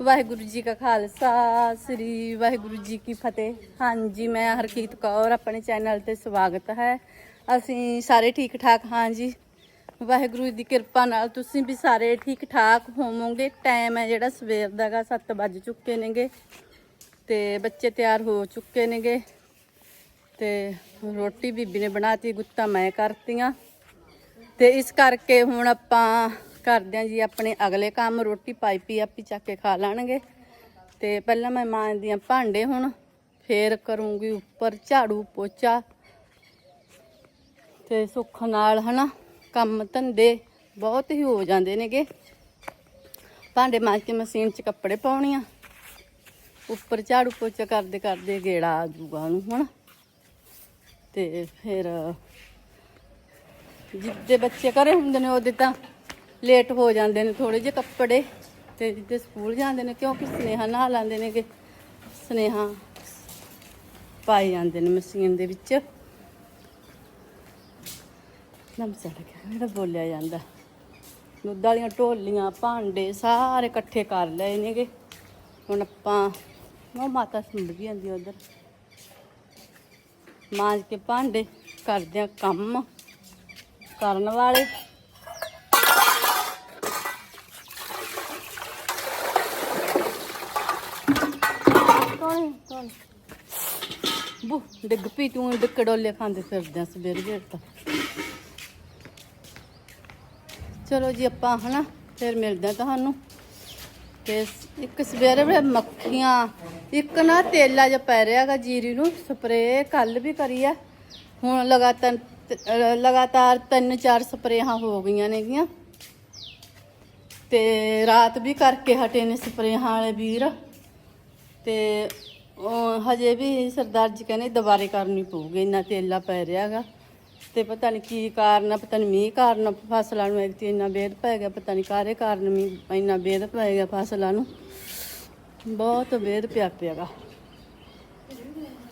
ਵਾਹਿਗੁਰੂ ਜੀ ਕਾ ਖਾਲਸਾ, ਸ੍ਰੀ ਵਾਹਿਗੁਰੂ ਜੀ ਕੀ ਫਤਿਹ। ਹਾਂਜੀ, ਮੈਂ ਹਰਕੀਤ ਕੌਰ, ਆਪਣੇ ਚੈਨਲ ਤੇ ਸਵਾਗਤ ਹੈ। ਅਸੀਂ ਸਾਰੇ ਠੀਕ ਠਾਕ ਹਾਂ ਜੀ ਵਾਹਿਗੁਰੂ ਦੀ ਕਿਰਪਾ ਨਾਲ ਤੁਸੀਂ ਵੀ ਸਾਰੇ ਠੀਕ ਠਾਕ ਹੋਵੋਗੇ। ਟਾਈਮ ਹੈ ਜਿਹੜਾ ਸਵੇਰ ਦਾਗਾ 7 ਵੱਜ ਚੁੱਕੇ ਨੇਗੇ। ਤੇ ਬੱਚੇ ਤਿਆਰ ਹੋ ਚੁੱਕੇ ਨੇਗੇ। ਤੇ ਰੋਟੀ ਬੀਬੀ ਨੇ ਬਣਾਤੀ, ਗੁੱਤਾ ਮੈਂ ਕਰਤੀਆਂ। ਤੇ ਇਸ ਕਰਕੇ ਹੁਣ ਆਪਾਂ ਕਰਦੇ ਹਾਂ ਜੀ ਆਪਣੇ ਅਗਲੇ ਕੰਮ ਰੋਟੀ ਪਾਈ ਪੀ ਆਪੀ ਚੱਕ ਕੇ ਖਾ ਲੈਣਗੇ। ਤੇ ਪਹਿਲਾਂ ਮੈਂ ਮਾਂਜਦੀਆਂ ਭਾਂਡੇ ਹੁਣ ਫੇਰ ਕਰੂੰਗੀ ਉੱਪਰ ਝਾੜੂ ਪੋਚਾ ਤੇ ਸੁੱਖ ਨਾਲ ਹਨਾ, ਕੰਮ ਧੰਦੇ ਬਹੁਤ ਹੀ ਹੋ ਜਾਂਦੇ ਨੇਗੇ। ਭਾਂਡੇ ਮਾਂਜ ਕੇ ਮਸ਼ੀਨ 'ਚ ਕੱਪੜੇ ਪਾਉਣੀ ਆ। ਉੱਪਰ ਝਾੜੂ ਪੋਚਾ ਕਰਦੇ ਕਰਦੇ ਗੇੜਾ ਆ ਜੂਗਾ ਉਹਨੂੰ ਹੁਣ। ਤੇ ਫਿਰ ਜਿੱਦੇ ਬੱਚੇ ਘਰੇ ਹੁੰਦੇ ਨੇ ਉਹਦੇ ਤਾਂ ਲੇਟ ਹੋ ਜਾਂਦੇ ਨੇ ਥੋੜੇ ਜਿਹੇ ਕੱਪੜੇ ਤੇ ਜਿੱਦੇ ਸਕੂਲ ਜਾਂਦੇ ਨੇ, ਕਿਉਂਕਿ ਸਨੇਹਾ ਨਹਾ ਲੈਂਦੇ ਨੇ ਕਿ ਸਨੇਹਾ ਪਾਈ ਜਾਂਦੇ ਨੇ ਮਸ਼ੀਨ ਦੇ ਵਿੱਚ। ਨਮ ਚੜ ਮੇਰਾ ਬੋਲਿਆ ਜਾਂਦਾ। ਦੁੱਧ ਵਾਲੀਆਂ ਢੋਲੀਆਂ ਭਾਂਡੇ ਸਾਰੇ ਇਕੱਠੇ ਕਰ ਲਏ ਨੇਗੇ। ਹੁਣ ਆਪਾਂ, ਉਹ ਮਾਤਾ ਸੁਣ ਵੀ ਜਾਂਦੀ ਉਧਰ। ਮਾਂਜ ਕੇ ਭਾਂਡੇ, ਕਰਦੇ ਆ ਕੰਮ ਕਰਨ ਵਾਲੇ ਕੌਣ ਕੌਣ ਬੂ, ਡਿੱਗ ਪਈ ਤੂੰ ਡਿੱਕ ਡੋਲੇ ਖਾਂਦੇ ਫਿਰਦੇ ਆ ਸਵੇਰ ਵੇਰ ਤਾਂ। ਚਲੋ ਜੀ, ਆਪਾਂ, ਹਨਾ, ਫਿਰ ਮਿਲਦੇ ਆ ਤੁਹਾਨੂੰ। ਤੇ ਇੱਕ ਸਵੇਰੇ ਵੇਲੇ ਮੱਖੀਆਂ, ਇੱਕ ਨਾ ਤੇਲਾ ਜਿਹਾ ਪੈ ਰਿਹਾਗਾ ਜੀਰੀ ਨੂੰ, ਸਪਰੇਅ ਕੱਲ ਵੀ ਕਰੀ ਆ। ਹੁਣ ਲਗਾਤਾਰ ਲਗਾਤਾਰ ਤਿੰਨ ਚਾਰ ਸਪਰੇਹਾਂ ਹੋ ਗਈਆਂ ਨੇਗੀਆਂ। ਤੇ ਰਾਤ ਵੀ ਕਰਕੇ ਹਟੇ ਨੇ ਸਪਰੇਹਾਂ ਵਾਲੇ ਵੀਰ। ਤੇ ਉਹ ਹਜੇ ਵੀ ਸਰਦਾਰ ਜੀ ਕਹਿੰਦੇ ਦੁਬਾਰੇ ਕਰਨੀ ਪਊਗੀ, ਇੰਨਾ ਤੇਲਾ ਪੈ ਰਿਹਾਗਾ। ਤੇ ਪਤਾ ਨਹੀਂ ਕੀ ਕਾਰਨ ਆ, ਪਤਾ ਨਹੀਂ ਮੀਂਹ ਕਾਰਨ ਫਸਲਾਂ ਨੂੰ ਇੱਕ ਇੰਨਾ ਬੇਦ ਪੈ ਗਿਆ, ਪਤਾ ਨਹੀਂ ਕਾਰੇ ਕਾਰਨ ਮੀਂਹ, ਇੰਨਾ ਬੇਦ ਪੈ ਗਿਆ ਫਸਲਾਂ ਨੂੰ। ਬਹੁਤ ਬੇਦ ਪਿਆ ਪਿਆਗਾ।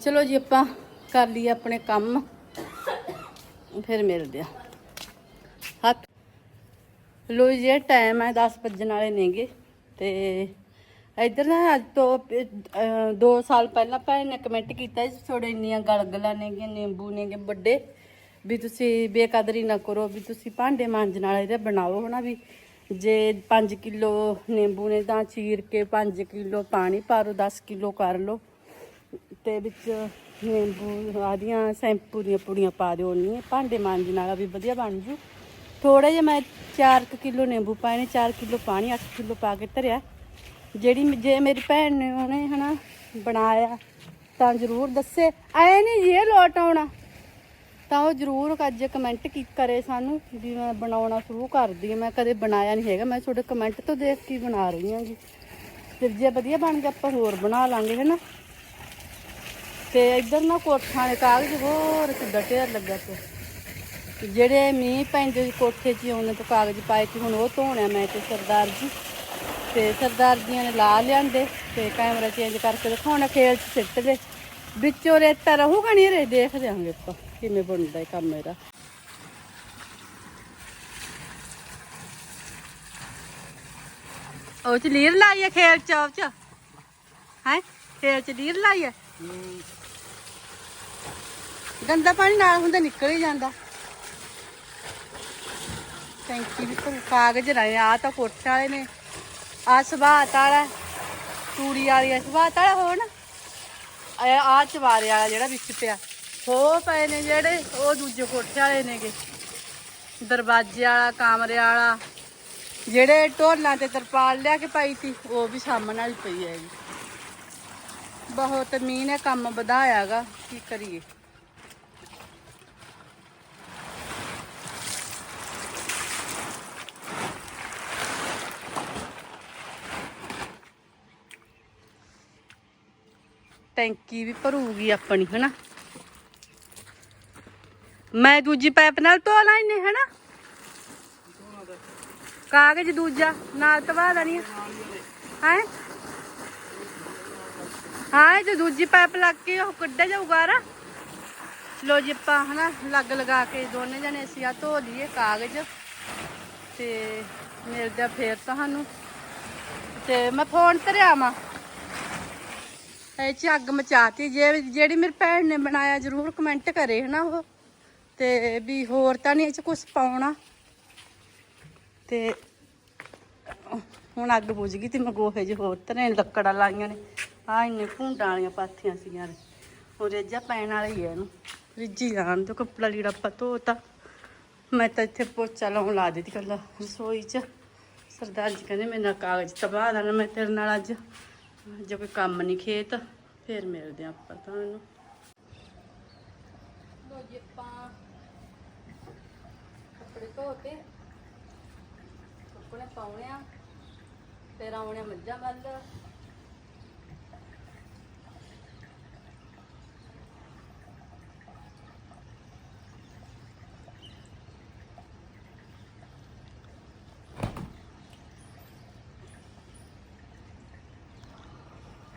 ਚਲੋ ਜੀ, ਆਪਾਂ ਕਰ ਲਈਏ ਆਪਣੇ ਕੰਮ। ਫਿਰ ਮਿਲਦੇ ਆ। ਹੱਥ ਲੋ ਜੀ ਟਾਈਮ ਹੈ 10 ਵੱਜਣ ਵਾਲੇ ਨੇਗੇ, ਤੇ ਇੱਧਰ ਨਾ ਅੱਜ ਤੋਂ 2 ਸਾਲ ਪਹਿਲਾਂ ਭੈਣ ਨੇ ਕਮੈਂਟ ਕੀਤਾ ਸੀ, ਤੁਹਾਡੇ ਇੰਨੀਆਂ ਗਲਗਲਾਂ ਨੇਗੇ ਨਿੰਬੂ ਨੇਗੇ ਵੱਡੇ, ਵੀ ਤੁਸੀਂ ਬੇਕਦਰੀ ਨਾ ਕਰੋ, ਵੀ ਤੁਸੀਂ ਭਾਂਡੇ ਮਾਂਜਣ ਵਾਲੇ ਇਹਦੇ ਬਣਾਓ ਹਨਾ ਵੀ, ਜੇ 5 ਕਿਲੋ ਨਿੰਬੂ ਨੇ ਤਾਂ ਚੀਰ ਕੇ 5 ਕਿਲੋ ਪਾਣੀ ਪਾ ਲਓ 10 ਕਿਲੋ ਕਰ ਲਓ। ਤੇ ਵਿੱਚ ਨਿੰਬੂ ਆਦੀਆਂ ਸ਼ੈਂਪੂ ਦੀਆਂ ਪੁੜੀਆਂ ਪਾ ਦਿਓ ਨਹੀਂ ਭਾਂਡੇ ਮਾਂਜਣ ਵਾਲਾ ਵੀ ਵਧੀਆ ਬਣ ਜੂ। ਥੋੜਾ ਜਿਹਾ ਮੈਂ 4 ਕਿਲੋ ਨਿੰਬੂ ਪਾਏ ਨੇ 4 ਕਿਲੋ ਪਾਣੀ 8 ਕਿਲੋ ਪਾ ਕੇ ਧਰਿਆ। ਜਿਹੜੀ ਜੇ ਮੇਰੀ ਭੈਣ ਨੇ ਉਹਨੇ ਹਨਾ ਬਣਾਇਆ ਤਾਂ ਜ਼ਰੂਰ ਦੱਸੇ। ਐ ਨਹੀਂ ਜੀ ਇਹ ਲੋਟ ਆਉਣਾ। ਤਾਂ ਉਹ ਜ਼ਰੂਰ ਅੱਜ ਕਮੈਂਟ ਕੀ ਕਰੇ ਸਾਨੂੰ ਵੀ ਮੈਂ ਬਣਾਉਣਾ ਸ਼ੁਰੂ ਕਰਦੀ ਹਾਂ। ਮੈਂ ਕਦੇ ਬਣਾਇਆ ਨਹੀਂ ਹੈਗਾ। ਮੈਂ ਤੁਹਾਡੇ ਕਮੈਂਟ ਤੋਂ ਦੇਖ ਕੇ ਬਣਾ ਰਹੀ ਹਾਂ ਜੀ। ਫਿਰ ਜੇ ਵਧੀਆ ਬਣ ਗਿਆ ਆਪਾਂ ਹੋਰ ਬਣਾ ਲਾਂਗੇ, ਹੈਨਾ। ਤੇ ਇੱਧਰ ਨਾ ਕੋਠਾਂ ਦੇ ਕਾਗਜ਼ ਹੋਰ ਕਿੱਦਾਂ ਢੇਰ ਲੱਗਾ ਤੇ ਜਿਹੜੇ ਮੀਂਹ ਪੈਂਦੇ ਸੀ ਕੋਠੇ 'ਚ ਹੀ ਤੋਂ ਕਾਗਜ਼ ਪਾਏ ਕਿ ਹੁਣ ਉਹ ਧੋਣਿਆ ਮੈਂ ਤੇ ਸਰਦਾਰ ਜੀ। ਤੇ ਸਰਦਾਰ ਜੀਆਂ ਨੇ ਲਾ ਲਿਆਂਦੇ ਤੇ ਕੈਮਰਾ ਚੇਂਜ ਕਰਕੇ ਦਿਖਾਉਣਾ, ਖੇਲ 'ਚ ਸਿੱਟ ਦੇ ਵਿੱਚੋਂ ਰੇਤਾ ਰਹੂਗਾ ਨਹੀਂ ਰੇ, ਦੇਖ ਜਾਵਾਂਗੇ ਆਪਾਂ ਕਿਵੇਂ ਬਣਦਾ ਇਹ ਕੰਮ ਇਹਦਾ। ਉਹ ਚ ਲੀਰ ਲਾਈ ਹੈ ਖੇਲ ਚੌਪ ਚ? ਹੈ? ਖੇਲ ਚ ਲੀਰ ਲਾਈ ਹੈ ਗੰਦਾ ਪਾਣੀ ਨਾਲ ਹੁੰਦਾ, ਨਿਕਲ ਹੀ ਜਾਂਦਾ। ਟੈਂਕੀ ਵੀ ਕਾਗਜ਼ ਰਹੇ ਆ ਤਾਂ ਕੋਠੇ ਵਾਲੇ ਨੇ ਆ ਸਵਾਤ ਵਾਲਾ ਤੂੜੀ ਵਾਲੀ ਸਵਾਤ ਵਾਲਾ ਹੋਣ ਆ ਚਵਾਰੇ ਵਾਲਾ ਜਿਹੜਾ ਵਿੱਚ ਪਿਆ। ਹੋ ਪਏ ਨੇ ਜਿਹੜੇ, ਉਹ ਦੂਜੇ ਕੋਠੇ ਵਾਲੇ ਨੇਗੇ। ਦਰਵਾਜ਼ੇ ਵਾਲਾ, ਕਮਰੇ ਵਾਲਾ। ਜਿਹੜੇ ਢੋਲਾਂ ਤੇ ਤਰਪਾਲ ਲਿਆ ਕੇ ਪਾਈ ਸੀ, ਉਹ ਵੀ ਸਾਹਮਣੇ ਵਾਲੀ ਪਈ ਜੀ ਬਹੁਤ ਮੀਂਹ ਨੇ ਕੰਮ ਵਧਾਇਆਗਾ ਕੀ ਕਰੀਏ। ਟੈਂਕੀ ਵੀ ਭਰੂਗੀ ਆਪਣੀ, ਹਨਾ? ਮੈਂ ਦੂਜੀ ਪਾਈਪ ਨਾਲ ਧੋ ਲੈਣੇ ਹਨਾ? ਕਾਗਜ਼ ਦੂਜਾ, ਨਾਲ ਤਵਾ ਦੇਣੀ ਹੈ? ਹਾਂ ਤੇ ਦੂਜੀ ਪਾਈਪ ਲੱਗ ਕੇ ਉਹ ਕੱਢਿਆ ਜਾਊਗਾ ਰਾ ਲੋ ਜੀ, ਆਪਾਂ, ਹਨਾ, ਲੱਗ ਲਗਾ ਕੇ ਦੋਨੇ ਜਣੇ ਅਸੀਂ ਆ ਧੋ ਲਈਏ ਕਾਗਜ਼। ਤੇ ਮਿਲਦਾ ਫੇਰ ਤੁਹਾਨੂੰ। ਤੇ ਮੈਂ ਫੋਨ ਤੇ ਰਿਆਵਾਂ ਇਹ ਚ ਅੱਗ ਮਚਾਤੀ। ਜੇ ਜਿਹੜੀ ਮੇਰੀ ਭੈਣ ਨੇ ਬਣਾਇਆ, ਜਰੂਰ ਕਮੈਂਟ ਕਰੇ, ਹਨਾ ਉਹ। ਤੇ ਵੀ ਹੋਰ ਤਾਂ ਨਹੀਂ ਇਹ ਚ ਕੁਝ ਪਾਉਣਾ। ਤੇ ਹੁਣ ਅੱਗ ਬੁਝ ਗਈ ਤੇ ਮੈਂ ਗੋਹੇ ਜਿਹੇ ਹੋਰ ਤਰ੍ਹਾਂ ਲੱਕੜਾਂ ਲਾਈਆਂ ਨੇ। ਆ ਇੰਨੇ ਭੁੰਡਾਂ ਵਾਲੀਆਂ ਪਾਥੀਆਂ ਸੀਗੀਆਂ ਨੇ। ਉਹ ਰੇਜਾ ਪੈਣ ਵਾਲਾ ਹੀ ਹੈ ਇਹਨੂੰ। ਰਿੱਝੀ ਜਾਣ ਤੇ ਕੱਪੜਾ ਲੀੜਾ ਆਪਾਂ ਧੋਤਾ। ਮੈਂ ਤਾਂ ਇੱਥੇ ਪੋਚਾ ਲਾਉਣ ਲਾ ਦਿੱਤੀ ਕੱਲਾ ਰਸੋਈ ਚ। ਸਰਦਾਰ ਜੀ ਕਹਿੰਦੇ ਮੇਰੇ ਨਾਲ ਕਾਗਜ਼ ਤਬਾਹ ਦੇਣਾ ਮੈਂ ਤੇਰੇ ਨਾਲ ਅੱਜ ਜੇ ਕੋਈ ਕੰਮ ਨਹੀਂ ਖੇਤ, ਫਿਰ ਮਿਲਦੇ ਆਂ ਆਪਾਂ ਤੁਹਾਨੂੰ। ਲੋ ਜੀ ਆਪਾਂ ਕੱਪੜੇ ਧੋ ਕੇ ਸੁੱਕਣੇ ਪਾਉਣੇ ਆ, ਫਿਰ ਆਉਣੇ ਆ ਮੱਝਾਂ ਵੱਲ।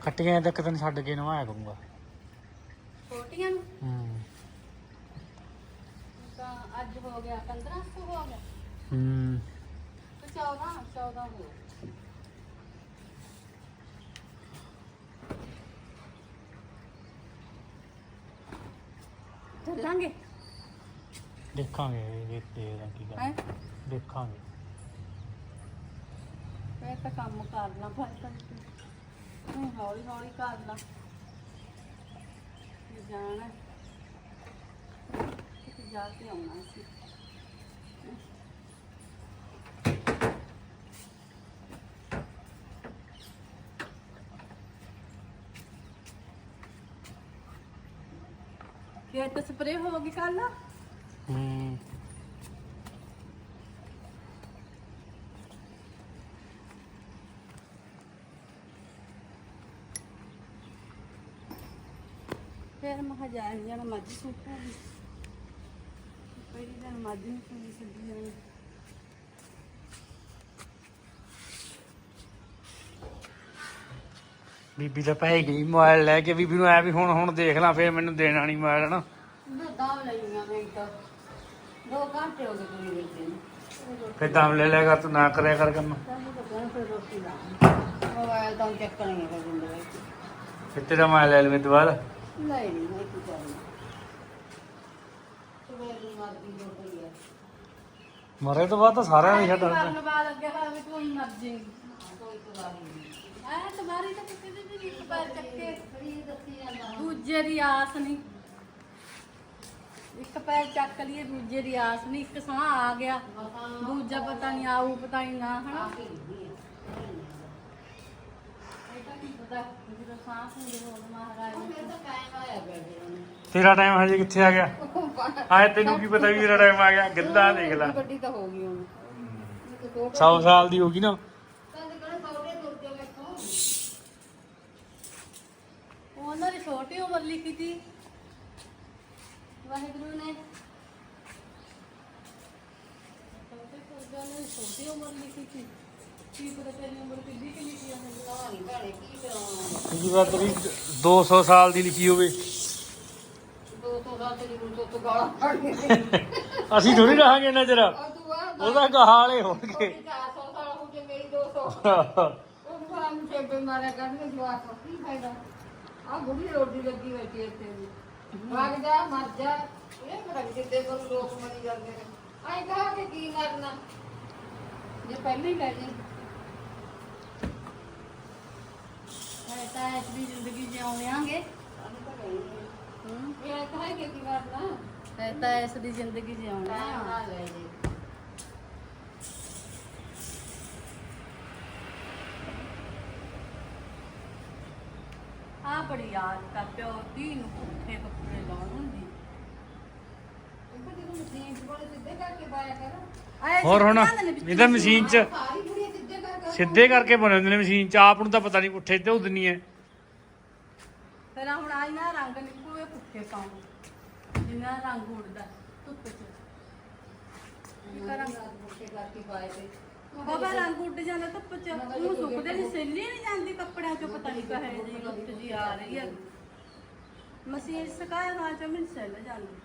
ਕੱਟੀਆਂ ਤੱਕ ਤੈਨੂੰ ਛੱਡ ਕੇ ਨਵਾਇਆ ਕਰੂੰਗਾ। ਛੋਟੀਆਂ ਨੂੰ? ਹੂੰ। ਤਾਂ ਅੱਜ ਹੋ ਗਿਆ 1500 ਹੋ ਗਿਆ। ਹੂੰ। ਤੇ 14 14 ਹੋ ਗਿਆ ਚੱਲਾਂਗੇ ਦੇਖਾਂਗੇ ਇਹ ਦੇਖਦਾ ਕੀ ਹੈ? ਕਰ ਦੇਖਾਂਗੇ। ਮੈਂ ਤਾਂ ਕੰਮ ਕਰ ਲਾਂ ਭਾਈ ਤਾਂ ਤੂੰ ਹੌਲੀ ਹੌਲੀ ਕਰ ਲਾਂ। ਤੇ ਜਾਣਾ ਕਿਤੇ ਜਾ ਕੇ ਆਉਣਾ ਸੀ। ਖੇਤ ਸਪਰੇ ਹੋ ਗਈ ਕੱਲ ਫਿਰ ਮੈਂ ਜਾਣ ਜਾਣਾ ਮੱਝ ਸੁੱਕਾ ਵੀ ਪਹਿਲੀ ਦਿਨ ਮੱਝ ਨੂੰ ਕੋਈ ਸੱਦੀ ਜਾਣੀ ਬੀਬੀ ਤਾਂ ਪੈ ਗਈ ਮੋਬਾਈਲ ਲੈ ਕੇ। ਬੀਬੀ ਨੂੰ ਐ ਵੀ ਹੁਣ ਹੁਣ ਦੇਖ ਲਾਂ ਫੇਰ ਮੈਨੂੰ ਦੇਣਾ ਨਹੀਂ ਮੋਬਾਈਲ ਨਾ ਮੈਂ ਦਾਵ ਲਈਆਂ ਮੈਂ ਤਾਂ ਦੋ ਘੰਟੇ ਹੋ ਗਏ ਤੁਸੀਂ ਵੇਖਦੇ ਨੂੰ। ਫੇਰ ਦਮ ਲੈ ਲਿਆ ਕਰ ਤੂੰ ਨਾ ਕਰਿਆ ਕਰ ਕੰਮ। ਮੋਬਾਈਲ ਤਾਂ ਚੱਕ ਨਹੀਂ ਹੈਗਾ ਜਿੰਦੇ ਵਿੱਚ। ਫਿਰ ਤੇਰਾ ਮੋਬਾਈਲ ਲੈ ਲਵੇਂ ਦੁਬਾਰਾ। ਨਹੀਂ ਨਹੀਂ ਮੈਂ ਕੀ ਕਰਨਾ ਸਵੇਰ ਨੂੰ ਮਰਦੀ ਜੋ ਪਈ ਹੈ। ਮਰੇ ਤੋਂ ਬਾਅਦ ਤਾਂ ਸਾਰਿਆਂ ਨੇ ਛੱਡ ਦਿੱਤਾ। ਮਰਨ ਬਾਅਦ ਅੱਗੇ ਹਾਂ ਵੀ ਕੋਈ ਮਰਜ਼ੀ ਕੋਈ ਤਵਾਰੀ ਨਹੀਂ। ਐ ਤੁਹਾਡੀ ਤਾਂ ਕਿਸੇ ਦੀ ਵੀ ਇੱਕ ਪੈਰ ਚੱਕੇ। ਦੂਜੇ ਦੀ ਆਸ ਨਹੀਂ। ਇੱਕ ਪੈਰ ਚੱਕ ਲਈਏ ਦੂਜੇ ਦੀ ਆਸ ਨਹੀਂ। ਇੱਕ ਸਾਹ ਆ ਗਿਆ। ਦੂਜਾ ਪਤਾ ਨਹੀਂ ਆਊ ਪਤਾ ਨਹੀਂ ਨਾ ਹਨਾ ਇਹ ਤਾਂ ਕੀ ਪਤਾ ਜਦੋਂ ਸਾਹ ਹੁੰਦੇ ਹੋ ਮਹਾਰਾਜ ਨੇ ਤੇਰਾ ਟਾਈਮ ਹਜੇ ਕਿੱਥੇ ਆ ਗਿਆ? ਆਏ ਤੈਨੂੰ ਕੀ ਪਤਾ ਵੀ ਤੇਰਾ ਟਾਈਮ ਆ ਗਿਆ ਗਿੱਲਾ ਦੇਖ ਲੈ। ਗੱਡੀ ਤਾਂ ਹੋ ਗਈ ਹੁਣ। 100 ਸਾਲ ਦੀ ਹੋ ਗਈ ਨਾ। ਉਹਨਾਂ ਦੀ ਛੋਟੀ ਉਮਰ ਲਿਖੀ ਸੀ। ਵਾਹਿਗੁਰੂ ਨੇ ਛੋਟੇ ਪੁਰਜਾਂ ਨੇ ਛੋਟੀ ਉਮਰ ਲਿਖੀ ਸੀ ਕੀ ਪਤਾ ਬਾਤ ਤੇਰੀ 200 ਸਾਲ ਦੀ ਲਿਖੀ ਹੋਵੇ। ਅਸੀਂ ਥੋੜੀ ਰਹਾਂਗੇ ਨਾ ਜਰਾ। ਉਹਦਾ ਕਹਾਲੇ ਹੋਣਗੇ। ਆ ਬੁੜੀ ਰੋਟੀ ਲੱਗੀ ਬੈਠੀ ਇੱਥੇ ਵੀ ਵਗ ਜਾ ਮਰ ਜਾ ਇਹ ਪਤਾ ਨੀ ਕੋਲ ਲੋਕ ਮਰੀ ਜਾਂਦੇ ਨੇ ਆਈ ਕਹਾ ਕਿ ਕੀ ਕਰਨਾ? ਜੇ ਪਹਿਲਾਂ ਹੀ ਲੈ ਜੇ ਹੈ ਤਾਂ ਇਸ ਦੀ ਜ਼ਿੰਦਗੀ ਜਿਉਣਾਂਗੇ ਹੂੰ? ਇਹ ਕਹਾ ਕਿ ਕੀ ਕਰਨਾ ਹੈ ਤਾਂ ਇਸ ਦੀ ਜ਼ਿੰਦਗੀ ਜਿਉਣਾ ਲੈ ਜੇ ਆ ਬੜੀ ਯਾਦ ਪਿਓ ਧੀ ਨੂੰ ਪੁੱਠੇ ਕੱਪੜੇ ਲਾਉਣ ਹੁੰਦੀ ਹੋਰ ਹੁਣ ਇਹਦਾ ਮਸ਼ੀਨ 'ਚ ਸਿੱਧੇ ਕਰ ਕਰ ਸਿੱਧੇ ਕਰਕੇ ਬਣੇ ਹੁੰਦੇ ਨੇ ਮਸ਼ੀਨ 'ਚ ਆਪ ਨੂੰ ਤਾਂ ਪਤਾ ਨਹੀਂ ਪੁੱਠੇ ਤੇ ਉਦਨੀ ਹੈ ਫਿਰ ਹੁਣ ਆਈ ਨਾ ਰੰਗ ਨਿਕਲੂਏ ਪੁੱਠੇ ਪਾਉਂ ਜਿੰਨਾ ਰੰਗ ਉੜਦਾ ਧੁੱਪ ਚ। ਕੀ ਕਰਾਂ ਪੁੱਠੇ ਕਰਕੇ ਪਾਏ ਤੇ। ਬਾਬਾ ਰੰਗ ਉੱਡ ਜਾਂਦਾ ਧੁੱਪ ਚ ਉਹ ਸੁੱਕਦੇ ਨਹੀਂ ਸੇਲੀ ਨਹੀਂ ਜਾਂਦੀ ਕੱਪੜਿਆਂ ਚੋਂ ਪਤਾ ਨਹੀਂ ਕਹੇ ਜੀ ਲੁੱਟ ਜੀ ਆ ਰਹੀ ਹੈ। ਮਸ਼ੀਨ ਸਕਾਇਆ ਬਾਅਦ ਚ ਮੈਨੂੰ ਸੈੱਲ ਜਾਂਦੀ।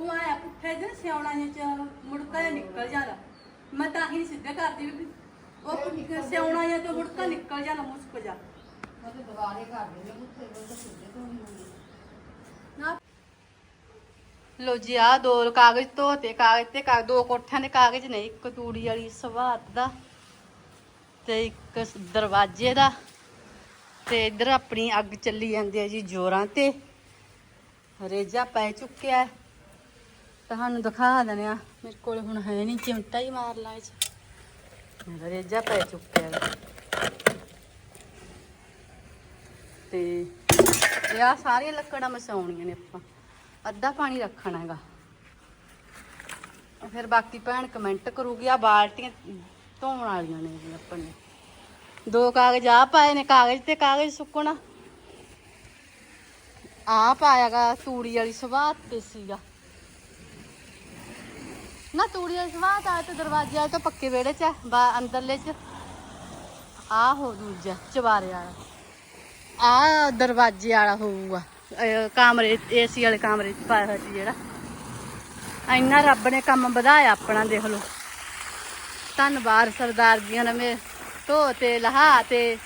ਉਹ ਆਇਆ ਪੁੱਠੇ ਜਿਹੇ ਸਿਆਉਣਾ ਜਿਹਾ ਚ ਮੁੜਕਾ ਜਿਹਾ ਨਿਕਲ ਜਾਂਦਾ ਮੈਂ ਤਾਂ ਹੀ ਸਿੱਧੇ ਕਰਦੀ ਵੀ ਉਹ ਪੁੱਠੇ ਸਿਆਉਣਾ ਜਿਹਾ ਤੇ ਮੁੜਕਾ ਨਿਕਲ ਜਾਂਦਾ ਮੁਸਕ ਜਾ। ਮੈਂ ਤੇ ਦੁਬਾਰੇ ਕਰ ਦਿੰਦੀ ਮੁੱਥੇ ਉਹ ਤਾਂ ਸਿੱਧੇ ਤੋਂ ਨਹੀਂ ਹੁੰਦੇ। ਨਾ। ਲੋ ਜੀ ਆ ਦੋ ਕਾਗਜ਼ ਧੋਤੇ ਕਾਗਜ਼ ਤੇ ਕਾਗਜ਼ ਦੋ ਕੋਠਿਆਂ ਦੇ ਕਾਗਜ਼ ਨੇ ਇੱਕ ਤੂੜੀ ਵਾਲੀ ਸਵਾਤ ਦਾ ਤੇ ਇੱਕ ਦਰਵਾਜ਼ੇ ਦਾ ਤੇ ਇੱਧਰ ਆਪਣੀ ਅੱਗ ਚੱਲੀ ਜਾਂਦੀ ਹੈ ਜੀ ਜੋਰਾਂ ਤੇ। ਰੇਜਾ ਪੈ ਚੁੱਕਿਆ ਹੈ। ਤੁਹਾਨੂੰ ਦਿਖਾ ਦਿੰਦੇ ਆ ਮੇਰੇ ਕੋਲ ਹੁਣ ਹੈ ਨਹੀਂ ਚਿਮਟਾ ਹੀ ਮਾਰ ਲਾ ਇਹ 'ਚ। ਰੇਜਾ ਪੈ ਚੁੱਕਿਆ ਤੇ ਇਹ ਆ ਸਾਰੀਆਂ ਲੱਕੜਾਂ ਮਸਾਉਣੀਆਂ ਨੇ ਆਪਾਂ। ਅੱਧਾ ਪਾਣੀ ਰੱਖਣਾ ਹੈਗਾ। ਫਿਰ ਬਾਕੀ ਭੈਣ ਕਮੈਂਟ ਕਰੂਗੀ ਆ ਬਾਲਟੀਆਂ ਧੋਣ ਵਾਲੀਆਂ ਨੇ ਜੀ ਆਪਾਂ ਨੇ। ਦੋ ਕਾਗਜ਼ ਆ ਪਾਏ ਨੇ, ਕਾਗਜ਼ ਤੇ ਕਾਗਜ਼ ਸੁੱਕਣਾ। ਆ ਪਾਇਆਗਾ ਤੂੜੀ ਵਾਲੀ ਸੁਭਾਅ ਤੇ ਸੀਗਾ। ਨਾ ਤੂੜੀ ਵਾਲੀ ਸਵਾਤ ਆ ਤੇ ਦਰਵਾਜ਼ੇ ਵਾਲੇ ਤਾਂ ਪੱਕੇ ਵਿਹੜੇ ਚ ਆ, ਬਾ ਅੰਦਰਲੇ ਚ। ਆ ਹੋ ਦੂਜਾ ਚਵਾਰੇ ਵਾਲਾ। ਆ ਦਰਵਾਜ਼ੇ ਵਾਲਾ ਹੋਊਗਾ। ਅਹ ਕਮਰੇ ਏਸੀ ਵਾਲੇ ਕਮਰੇ ਚ ਪਾਇਆ ਹੋਇਆ ਸੀ ਜਿਹੜਾ। ਇੰਨਾ ਰੱਬ ਨੇ ਕੰਮ ਵਧਾਇਆ ਆਪਣਾ ਦੇਖ ਲਓ। ਧੰਨਵਾਦ ਸਰਦਾਰ ਜੀਆਂ ਨੇ ਮੇ ਧੋ ਤੇ ਲਹਾ ਤੇ।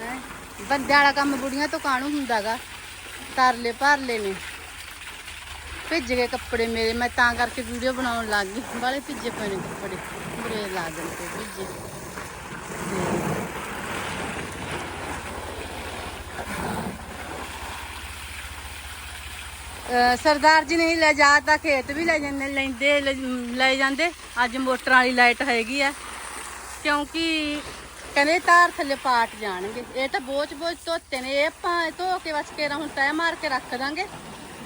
ਹੈਂ? ਬੰਦਿਆਂ ਵਾਲਾ ਕੰਮ ਬੁੜੀਆਂ ਤੋਂ ਕਾਣੂ ਹੁੰਦਾਗਾ? ਤਰਲੇ ਭਰਲੇ ਨੇ। ਭਿੱਜ ਗਏ ਕੱਪੜੇ ਮੇਰੇ, ਮੈਂ ਤਾਂ ਕਰਕੇ ਵੀਡੀਓ ਬਣਾਉਣ ਲੱਗ ਗਈ। ਬਾਲੇ ਭਿੱਜੇ ਪਏ ਨੇ ਕੱਪੜੇ ਬੁਰੇ ਲੱਗਣ ਤੇ ਭਿੱਜੇ। ਸਰਦਾਰ ਜੀ ਨਹੀਂ ਲੈ ਜਾ ਤਾਂ ਖੇਤ ਵੀ ਲੈ ਜਾਂਦੇ, ਲੈਂਦੇ, ਲੈ- ਜਾਂਦੇ। ਅੱਜ ਮੋਟਰਾਂ ਵਾਲੀ ਲਾਈਟ ਹੈਗੀ ਆ। ਕਿਉਂਕਿ ਕਹਿੰਦੇ ਤਾਰ ਥੱਲੇ ਪਾਟ ਜਾਣਗੇ। ਇਹ ਤਾਂ ਬੋਝ ਬੋਝ ਧੋਤੇ ਨੇ, ਇਹ ਆਪਾਂ ਧੋ ਕੇ ਬਸ ਕੇ ਹੁਣ ਤੈ ਮਾਰ ਕੇ ਰੱਖ ਦਾਂਗੇ।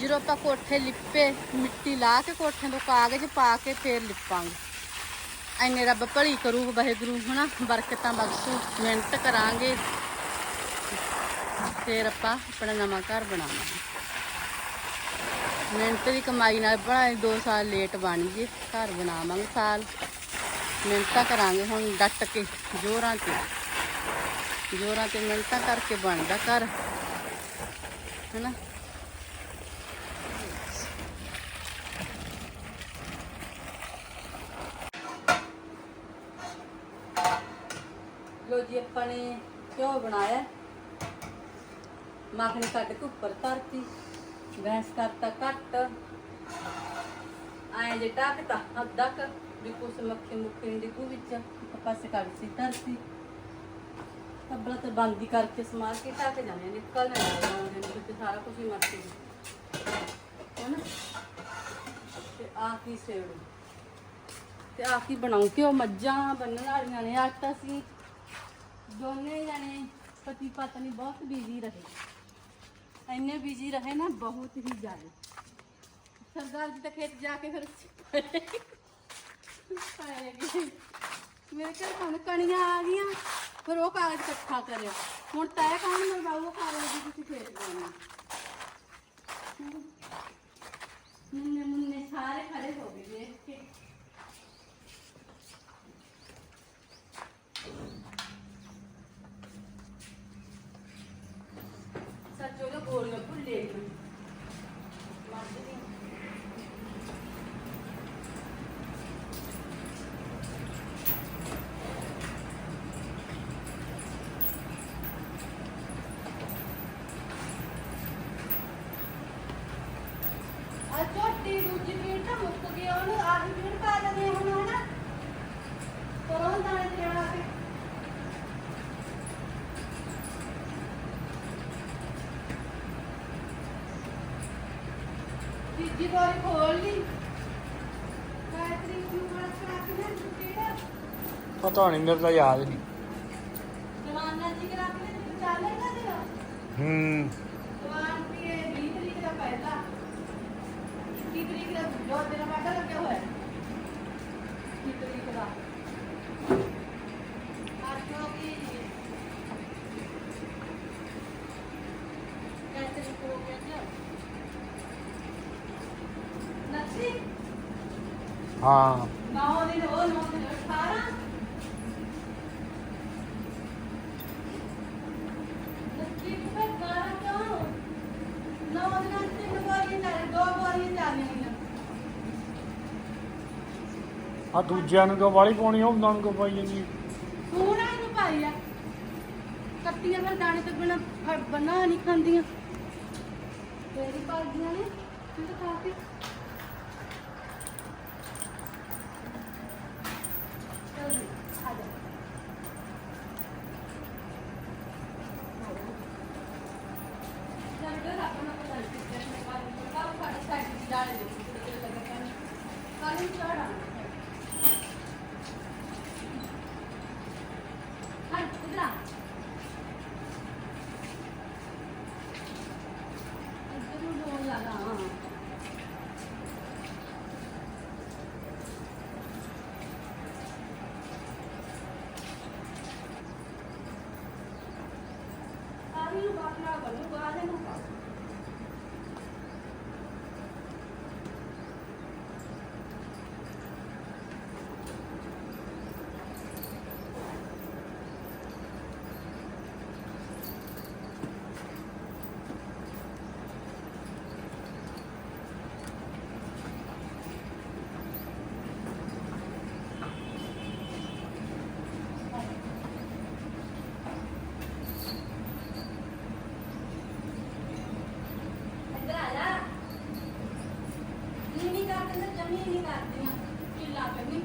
ਜਦੋਂ ਆਪਾਂ ਕੋਠੇ ਲਿਪੇ, ਮਿੱਟੀ ਲਾ ਕੇ ਕੋਠੇ ਤੋਂ ਕਾਗਜ਼ ਪਾ ਕੇ ਫੇਰ ਲਿਪਾਂਗੇ। ਐਨੇ ਰੱਬ ਭਲੀ ਕਰੂ ਵਾਹਿਗੁਰੂ, ਹਨਾ? ਬਰਕਤਾਂ ਬਖਸ਼ੂ, ਮਿਹਨਤ ਕਰਾਂਗੇ। ਫੇਰ ਆਪਾਂ ਆਪਣਾ ਨਵਾਂ ਘਰ ਬਣਾਵਾਂਗੇ। ਮਿਹਨਤ ਦੀ ਕਮਾਈ ਨਾਲ ਬਣਾਏ 2 ਸਾਲ ਲੇਟ ਬਣ ਗਏ, ਘਰ ਬਣਾਵਾਂਗੇ ਸਾਲ। ਮਿਹਨਤਾਂ ਕਰਾਂਗੇ ਹੁਣ ਡੱਟ ਕੇ, ਜੋਰਾਂ ਤੇ। ਜੋਰਾਂ ਤੇ ਮਿਹਨਤਾਂ ਕਰਕੇ ਬਣਦਾ ਘਰ, ਹੈਨਾ? ਲੋ ਜੀ ਆਪਾਂ ਨੇ ਘਿਓ ਬਣਾਇਆ। ਮੱਖਣੀ ਕੱਢ ਕੇ ਉੱਪਰ ਧਰਤੀ। ਗੈਸ ਕਰਤਾ ਘੱਟ। ਆਏ ਜੇ ਢੱਕਤਾ ਅੱਧਾ ਕ ਵੀ ਕੁਛ ਮੱਖੀ ਮੁੱਖੀ ਨੀ ਡਿੱਗੂ ਵਿੱਚ। ਇੱਕ ਪਾਸੇ ਕੱਢ ਸੀ ਧਰਤੀ। ਅੱਬਲਾ ਤੇ ਬੰਦੀ ਕਰਕੇ ਸਮਾਰ ਕੇ ਢੱਕ ਜਾਂਦੇ ਨਿਕਲ ਨਾ ਜਾਵੇ ਉਹਦੇ ਵਿੱਚ ਸਾਰਾ ਕੁਝ ਹੀ ਮੱਖੀ ਹੈਨਾ? ਤੇ ਆ ਕੀ ਸੇੜੂ ਤੇ ਆ ਬਣਾਉ? ਕਿ ਮੱਝਾਂ ਬੰਨਣ ਵਾਲੀਆਂ ਨੇ ਆਟਾ ਸੀ। ਦੋਨੇ ਜਣੇ ਪਤੀ ਪਤਨੀ ਬਹੁਤ ਬਿਜ਼ੀ ਰਹੇ। ਇੰਨੇ ਬਿਜ਼ੀ ਰਹੇ ਨਾ ਬਹੁਤ ਹੀ ਜ਼ਿਆਦਾ। ਸਰਦਾਰ ਜੀ ਤਾਂ ਖੇਤ ਜਾ ਕੇ ਫਿਰ ਮੇਰੇ ਘਰ ਹੁਣ ਕਣੀਆਂ ਆ ਗਈਆਂ, ਫਿਰ ਉਹ ਕਾਗਜ਼ ਇਕੱਠਾ ਕਰਿਆ। ਹੁਣ ਤੈਅ ਕੌਣ ਮਰਵਾਊ ਉਹ ਕਾਗਜ਼ ਦੀ ਤੁਸੀਂ ਫੇਰ ਜਾਣਾ। ਮੁੰਨੇ ਮੁੰਨੇ ਸਾਰੇ ਖੜੇ ਹੋ ਗਏ ਦੇਖ ਕੇ ਸੱਚੋ ਦਾ ਗੋਲ ਨਾ ਦੂਜੀ ਪੀੜ ਤਾਂ ਮੁੱਕ ਗਈ ਉਹਨੂੰ ਆਹੀ ਪੀੜ ਪਾ ਦਿੰਦੇ ਹੁਣ, ਹਨਾ? ਕੋਲੋਂ ਦਾਣੇ ਤੇ ਆ ਕੇ ਤੀਜੀ ਵਾਰੀ ਖੋਲ ਲਈ। ਗਾਇਤਰੀ ਨੂੰ ਵਾਸ ਕਰਾ ਕੇ ਨਾ ਪੀੜ ਪਤਾ ਨਹੀਂ ਮੇਰੇ ਤਾਂ ਯਾਦ ਨਹੀਂ। ਜਵਾਨਾਂ ਜੀ ਕਰਾ ਕੇ ਨਾ ਚੱਲੇ ਨਾ ਤੇਰਾ ਹੂੰ। ਹਾਂ। 9 ਆ ਦੂਜਿਆਂ ਨੂੰ ਕੋ ਵਾਲੀ ਪਾਉਣੀ ਆ, ਉਹਨਾਂ ਕੋ ਪਾਈ ਜਾਂਦੀ ਆ। ਹੁਣ ਪਾਈ ਆ। ਕੱਟੀਆਂ ਫਿਰ ਦਾਣੇ ਤੋਂ ਬਿਨਾ ਬਣਾ ਨਹੀਂ ਖਾਂਦੀਆਂ। ਤੇਰੀ ਪਾਦੀਆਂ ਨੇ ਤੂੰ ਤਾਂ ਖਾ ਕੇ ਨੂੰ ਬਾਕਰਾ ਬਣੂਗਾ ਆਲੇ ਨੂੰ ਇੱਧਰ ਆ ਜਾ ਨੀ ਨਹੀਂ ਕਰਦੇ ਤਾਂ ਜਮੀ ਨਹੀਂ ਕਰਦੀਆਂ ਕਿੱਲਾ ਕਰਨੀ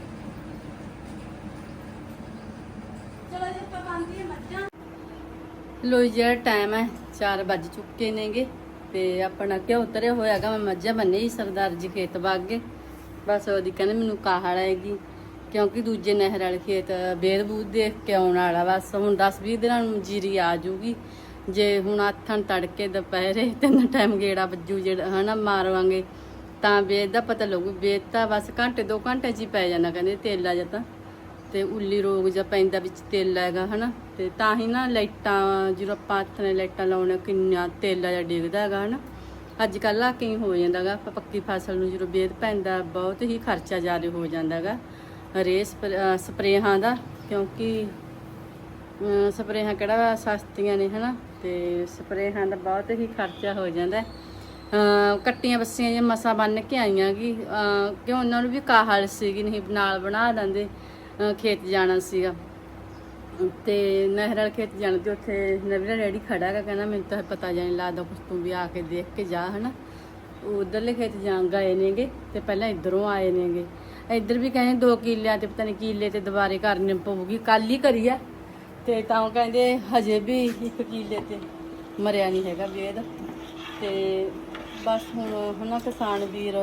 ਚਲੋ ਜੀ, ਆਪਾਂ ਮੱਝਾਂ। ਲੋ ਜਿਹੜਾ ਟਾਈਮ ਹੈ 4 ਵੱਜ ਚੁੱਕੇ ਨੇਗੇ ਤੇ ਆਪਣਾ ਘਿਓ ਉਤਰਿਆ ਹੋਇਆਗਾ ਮੈਂ ਮੱਝਾਂ ਬੰਨੇ ਹੀ ਸਰਦਾਰ ਜੀ ਖੇਤ ਵਗ ਗਏ ਬਸ ਉਹਦੀ ਕਹਿੰਦੇ ਮੈਨੂੰ ਕਾਹਲ ਆਏਗੀ, ਕਿਉਂਕਿ ਦੂਜੇ ਨਹਿਰ ਵਾਲੇ ਖੇਤ ਬੇਦਬੂਦ ਦੇਖ ਕੇ ਆਉਣ ਵਾਲਾ ਬਸ, ਹੁਣ 10 20 ਦਿਨਾਂ ਨੂੰ ਜੀਰੀ ਆ ਜੂਗੀ ਜੇ ਹੁਣ ਆਥਣ ਤੜਕੇ ਦੁਪਹਿਰੇ, ਤਿੰਨ ਟਾਈਮ ਗੇੜਾ ਵੱਜੂ ਜਿਹੜਾ, ਹਨਾ, ਮਾਰਵਾਂਗੇ। ਤਾਂ ਵੇਦ ਦਾ ਪਤਾ ਲੱਗੂ ਵੇਦ ਤਾਂ ਬਸ ਘੰਟੇ, ਦੋ ਘੰਟੇ ਚ ਹੀ ਪੈ ਜਾਂਦਾ, ਕਹਿੰਦੇ ਤੇਲਾ ਜਾਂ ਤਾਂ। ਤੇ ਉੱਲੀ ਰੋਗ ਜਾਂ ਪੈਂਦਾ ਵਿੱਚ ਤੇਲਾ ਹੈਗਾ, ਹਨਾ। ਤੇ ਤਾਂ ਹੀ ਨਾ ਲਾਈਟਾਂ, ਜਦੋਂ ਆਪਾਂ ਹੱਥ ਨਾਲ ਲਾਈਟਾਂ ਲਾਉਣੇ, ਕਿੰਨਾ ਤੇਲਾ ਜਾਂ ਡਿੱਗਦਾ ਹੈਗਾ, ਹਨਾ। ਅੱਜ ਕੱਲ੍ਹ ਆ ਕੀ ਹੋ ਜਾਂਦਾ ਜਾਂਦਾਗਾ ਪੱਕੀ ਫਸਲ ਨੂੰ ਜਦੋਂ ਵੇਦ ਪੈਂਦਾ, ਬਹੁਤ ਹੀ ਖਰਚਾ ਜ਼ਿਆਦਾ ਹੋ ਜਾਂਦਾ ਜਾਂਦਾਗਾ ਰੇ ਸਪਰੇਹਾਂ ਦਾ, ਕਿਉਂਕਿ ਸਪਰੇਹਾਂ ਕਿਹੜਾ ਸਸਤੀਆਂ ਨੇ, ਹਨਾ। ਤੇ ਸਪਰੇਹਾਂ ਦਾ ਬਹੁਤ ਹੀ ਖਰਚਾ ਹੋ ਜਾਂਦਾ ਕੱਟੀਆਂ ਬੱਸੀਆਂ ਜੇ ਮਸਾ ਬੰਨ ਕੇ ਆਈਆਂ ਗੀ ਅਮ ਕਿਉਂ ਉਹਨਾਂ ਨੂੰ ਵੀ ਕਾਹਲ ਸੀਗੀ, ਨਹੀਂ ਨਾਲ ਬਣਾ ਦਿੰਦੇ ਖੇਤ ਜਾਣਾ ਸੀਗਾ। ਤੇ ਨਹਿਰ ਵਾਲੇ ਖੇਤ ਜਾਣ ਤੇ ਉੱਥੇ ਨਵੀਂ ਰੈਡੀ ਖੜਾ ਹੈਗਾ, ਕਹਿੰਦਾ ਮੈਨੂੰ ਤਾਂ ਪਤਾ ਜਾਣੀ ਲੱਗਦਾ ਕੁਛ, ਤੂੰ ਵੀ ਆ ਕੇ ਦੇਖ ਕੇ ਜਾ, ਹਨਾ। ਉਧਰਲੇ ਖੇਤ ਜਾਂ ਗਏ ਨੇਗੇ ਤੇ ਪਹਿਲਾਂ ਇਧਰੋਂ ਆਏ ਨੇਗੇ। ਇੱਧਰ ਵੀ ਕਹਿੰਦੇ ਦੋ ਕਿੱਲਿਆਂ ਤੇ ਪਤਾ ਨਹੀਂ ਕਿੱਲੇ ਤੇ ਦੁਬਾਰੇ ਕਰਨੀ ਪਊਗੀ ਕੱਲ ਹੀ ਕਰੀ ਆ। ਤੇ ਤਾਂ ਉਹ ਕਹਿੰਦੇ ਹਜੇ ਵੀ ਇੱਕ ਕਿੱਲੇ ਤੇ ਮਰਿਆ ਨਹੀਂ ਹੈਗਾ ਵੇਦ। ਤੇ ਬਸ ਹੁਣ ਹਨਾ ਕਿਸਾਨ ਵੀਰ,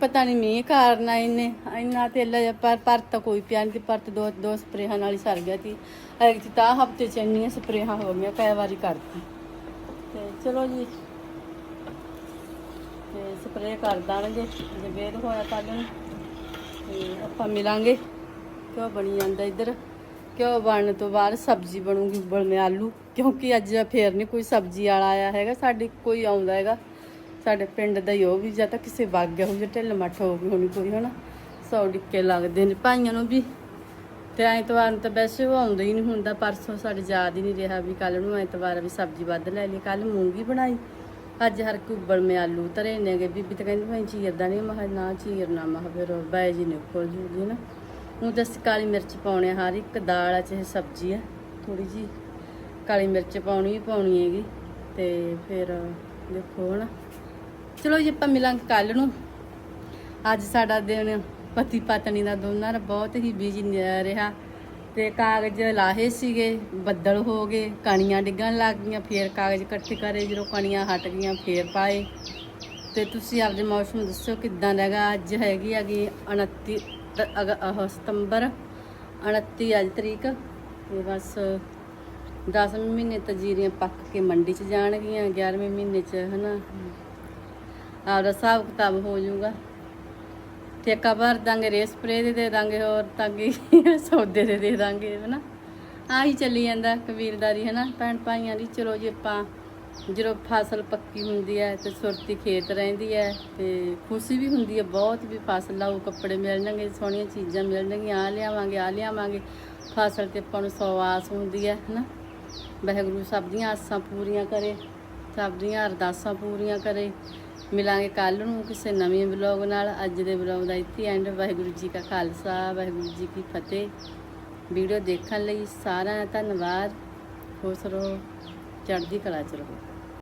ਪਤਾ ਨਹੀਂ ਮੀਂਹ ਕਾਰਨ ਆ ਇਹਨੇ ਇੰਨਾ ਤੇਲ ਜਿਹਾ ਪਰ ਪਰ ਕੋਈ ਪਿਆ ਨਹੀਂ ਪਰਤ ਦੋ ਦੋ ਸਪਰੇਹਾਂ ਨਾਲ ਹੀ ਸਰ ਗਿਆ ਸੀ। ਐਕ ਤਾਂ ਹਫ਼ਤੇ ਚ ਇੰਨੀਆਂ ਸਪਰੇਹਾਂ ਹੋ ਗਈਆਂ ਕਈ ਵਾਰੀ ਕਰਤੀ। ਤੇ ਚਲੋ ਜੀ। ਤੇ ਸਪਰੇਅ ਕਰ ਦਾਂਗੇ ਜੇ ਵੇਦ ਹੋਇਆ ਕੱਲ ਨੂੰ ਤੇ ਆਪਾਂ ਮਿਲਾਂਗੇ। ਕਿਉਂ ਬਣੀ ਜਾਂਦਾ ਇੱਧਰ। ਘਿਓ ਬਣਨ ਤੋਂ ਬਾਅਦ ਸਬਜ਼ੀ ਬਣੂਗੀ ਉਬਲਵੇਂ ਆਲੂ, ਕਿਉਂਕਿ ਅੱਜ ਫੇਰ ਨਹੀਂ ਕੋਈ ਸਬਜ਼ੀ ਵਾਲਾ ਆਇਆ ਹੈਗਾ, ਸਾਡੇ ਕੋਈ ਆਉਂਦਾ ਹੈਗਾ। ਸਾਡੇ ਪਿੰਡ ਦਾ ਹੀ ਉਹ ਵੀ, ਜਾਂ ਤਾਂ ਕਿਸੇ ਵਗ ਗਿਆ ਹੋ, ਜਾਂ ਢਿੱਲ ਮੱਠ ਹੋ ਗਈ ਹੋਣੀ ਕੋਈ, ਹਨਾ। ਸੌ ਡਿੱਕੇ ਲੱਗਦੇ ਨੇ ਭਾਈਆਂ ਨੂੰ ਵੀ। ਤੇ ਐਤਵਾਰ ਨੂੰ ਤਾਂ ਵੈਸੇ ਉਹ ਆਉਂਦਾ ਹੀ ਨਹੀਂ ਹੁੰਦਾ, ਪਰਸੋਂ ਸਾਡੇ ਯਾਦ ਹੀ ਨਹੀਂ ਰਿਹਾ ਵੀ ਕੱਲ ਨੂੰ ਐਤਵਾਰ ਵੀ ਸਬਜ਼ੀ ਵੱਧ ਲੈ ਲਈ ਕੱਲ ਮੂੰਗੀ ਬਣਾਈ। ਅੱਜ ਹਰ ਕੋਈ ਉਬਲ ਮੇ ਆਲੂ ਧਰੇ ਨੇਗੇ ਬੀਬੀ ਤਾਂ ਕਹਿੰਦੀ ਮੈਂ ਚੀਰਦਾ ਨਹੀਂ ਮੈਂ ਕਿਹਾ ਨਾ ਚੀਰਨਾ ਮਹਾ ਫਿਰ ਬਾਈ ਜੀ ਨੇ ਕੋਲ ਜੂਗੀ ਨਾ ਹੁਣ ਤਾਂ ਅਸੀਂ ਕਾਲੀ ਮਿਰਚ ਪਾਉਣੇ ਆ, ਹਰ ਇੱਕ ਦਾਲ ਆ ਚਾਹੇ ਸਬਜ਼ੀ ਆ ਥੋੜੀ ਜੀ ਕਾਲੀ ਮਿਰਚ ਪਾਉਣੀ ਹੀ ਪਾਉਣੀ ਹੈਗੀ ਤੇ ਫਿਰ ਦੇਖੋ ਹਨਾ। ਚਲੋ ਜੀ ਆਪਾਂ ਮਿਲਾਂਗੇ ਕੱਲ ਨੂੰ। ਅੱਜ ਸਾਡਾ ਦਿਨ ਪਤੀ ਪਤਨੀ ਦਾ ਦੋਨਾਂ ਦਾ ਬਹੁਤ ਹੀ ਬਿਜ਼ੀ ਰਿਹਾ। ਤੇ ਕਾਗਜ਼ ਲਾਹੇ ਸੀਗੇ ਬੱਦਲ ਹੋ ਗਏ ਕਣੀਆਂ ਡਿੱਗਣ ਲੱਗ ਗਈਆਂ ਫੇਰ ਕਾਗਜ਼ ਇਕੱਠੇ ਕਰੇ ਜਦੋਂ ਕਣੀਆਂ ਹਟ ਗਈਆਂ ਫੇਰ ਪਾਏ। ਤੇ ਤੁਸੀਂ ਆਪਦੇ ਮੌਸਮ ਦੱਸੋ ਕਿੱਦਾਂ ਦਾ ਹੈਗਾ ਅੱਜ ਹੈਗੀ ਹੈਗੀ 29 ਅਗ- ਸਤੰਬਰ 29 ਅੱਜ ਤਰੀਕ, ਤੇ ਬਸ 10ਵੇਂ ਮਹੀਨੇ ਤਾਂ ਜੀਰੀਆਂ ਪੱਕ ਕੇ ਮੰਡੀ 'ਚ ਜਾਣਗੀਆਂ 11ਵੇਂ ਮਹੀਨੇ 'ਚ, ਹਨਾ? ਆਪਦਾ ਹਿਸਾਬ ਕਿਤਾਬ ਹੋ ਜਾਊਗਾ। ਠੇਕਾ ਭਰ ਦਾਂਗੇ ਰੇ ਸਪਰੇ ਦੇ ਦੇ ਦਾਂਗੇ, ਹੋਰ ਤਾਂ ਕੀ ਸੌਦੇ ਦੇ ਦੇ ਦਾਂਗੇ, ਹਨਾ? ਆਹੀ ਚੱਲੀ ਜਾਂਦਾ ਕਬੀਰਦਾਰੀ ਹਨਾ? ਭੈਣ ਭਾਈਆਂ ਦੀ, ਚਲੋ ਜੀ ਆਪਾਂ ਜਦੋਂ ਫਸਲ ਪੱਕੀ ਹੁੰਦੀ ਹੈ ਤੇ ਸੁਰਤੀ ਖੇਤ ਰਹਿੰਦੀ ਹੈ ਤੇ ਖੁਸ਼ੀ ਵੀ ਹੁੰਦੀ ਹੈ ਬਹੁਤ ਵੀ ਫਸਲ ਲਾਉ ਕੱਪੜੇ ਮਿਲਣਗੇ ਸੋਹਣੀਆਂ ਚੀਜ਼ਾਂ ਮਿਲਣਗੀਆਂ ਆ ਲਿਆਵਾਂਗੇ ਆ ਲਿਆਵਾਂਗੇ। ਫਸਲ ਤੇ ਆਪਾਂ ਨੂੰ ਸੌ ਆਸ ਹੁੰਦੀ ਹੈ, ਹਨਾ? ਵਾਹਿਗੁਰੂ ਸਭ ਦੀਆਂ ਆਸਾਂ ਪੂਰੀਆਂ ਕਰੇ, ਸਭ ਦੀਆਂ ਅਰਦਾਸਾਂ ਪੂਰੀਆਂ ਕਰੇ। ਮਿਲਾਂਗੇ ਕੱਲ ਨੂੰ ਕਿਸੇ ਨਵੇਂ ਵਲੌਗ ਨਾਲ। ਅੱਜ ਦੇ ਵਲੌਗ ਦਾ ਇੱਥੇ ਐਂਡ ਵਾਹਿਗੁਰੂ ਜੀ ਕਾ ਖਾਲਸਾ, ਵਾਹਿਗੁਰੂ ਜੀ ਕੀ ਫਤਿਹ। ਵੀਡੀਓ ਦੇਖਣ ਲਈ ਸਾਰਿਆਂ ਦਾ ਧੰਨਵਾਦ। ਖੁਸ਼ ਰਹੋ, ਚੜ੍ਹਦੀ ਕਲਾ ਚ ਰਹੋ।